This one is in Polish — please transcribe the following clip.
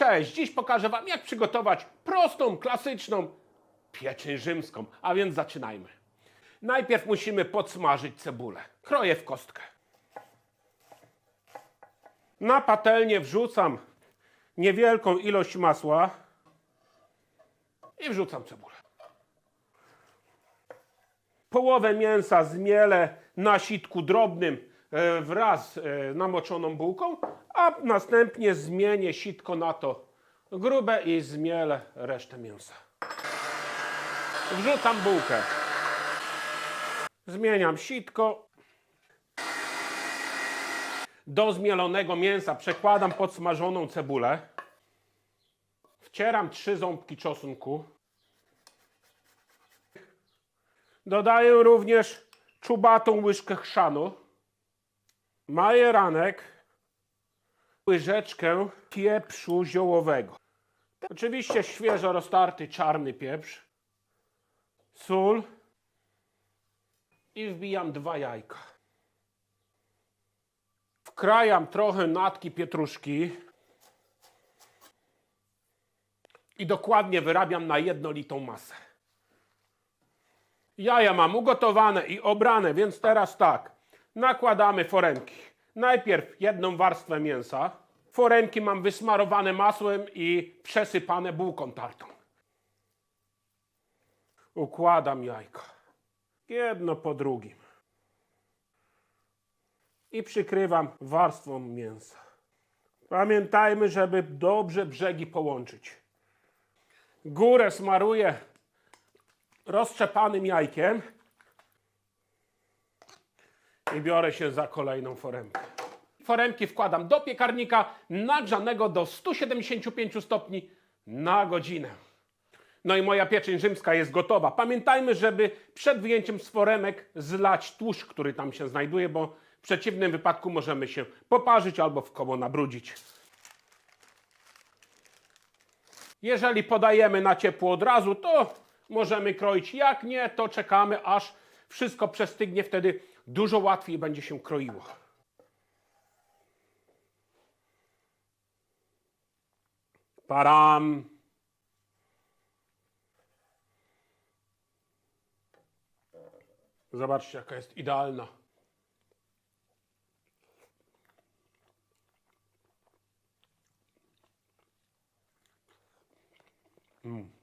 Cześć, dziś pokażę Wam, jak przygotować prostą, klasyczną pieczeń rzymską. A więc zaczynajmy. Najpierw musimy podsmażyć cebulę. Kroję w kostkę. Na patelnię wrzucam niewielką ilość masła i wrzucam cebulę. Połowę mięsa zmielę na sitku drobnym wraz z e, namoczoną bułką, a następnie zmienię sitko na to grube i zmielę resztę mięsa. Wrzucam bułkę. Zmieniam sitko. Do zmielonego mięsa przekładam podsmażoną cebulę. Wcieram trzy ząbki czosnku. Dodaję również czubatą łyżkę chrzanu, majeranek, łyżeczkę pieprzu ziołowego. Oczywiście świeżo roztarty czarny pieprz, sól i wbijam dwa jajka. Wkrajam trochę natki pietruszki i dokładnie wyrabiam na jednolitą masę. Jaja mam ugotowane i obrane, więc teraz tak. Nakładamy foremki. Najpierw jedną warstwę mięsa. Foremki mam wysmarowane masłem i przesypane bułką tartą. Układam jajka. Jedno po drugim. I przykrywam warstwą mięsa. Pamiętajmy, żeby dobrze brzegi połączyć. Górę smaruję roztrzepanym jajkiem i biorę się za kolejną foremkę. Foremki wkładam do piekarnika nagrzanego do 175 stopni na godzinę. No i moja pieczeń rzymska jest gotowa. Pamiętajmy, żeby przed wyjęciem z foremek zlać tłuszcz, który tam się znajduje, bo w przeciwnym wypadku możemy się poparzyć albo w koło nabrudzić. Jeżeli podajemy na ciepło od razu, to możemy kroić. Jak nie, to czekamy, aż wszystko przestygnie. Wtedy dużo łatwiej będzie się kroiło. Param. Zobaczcie, jaka jest idealna. Mm.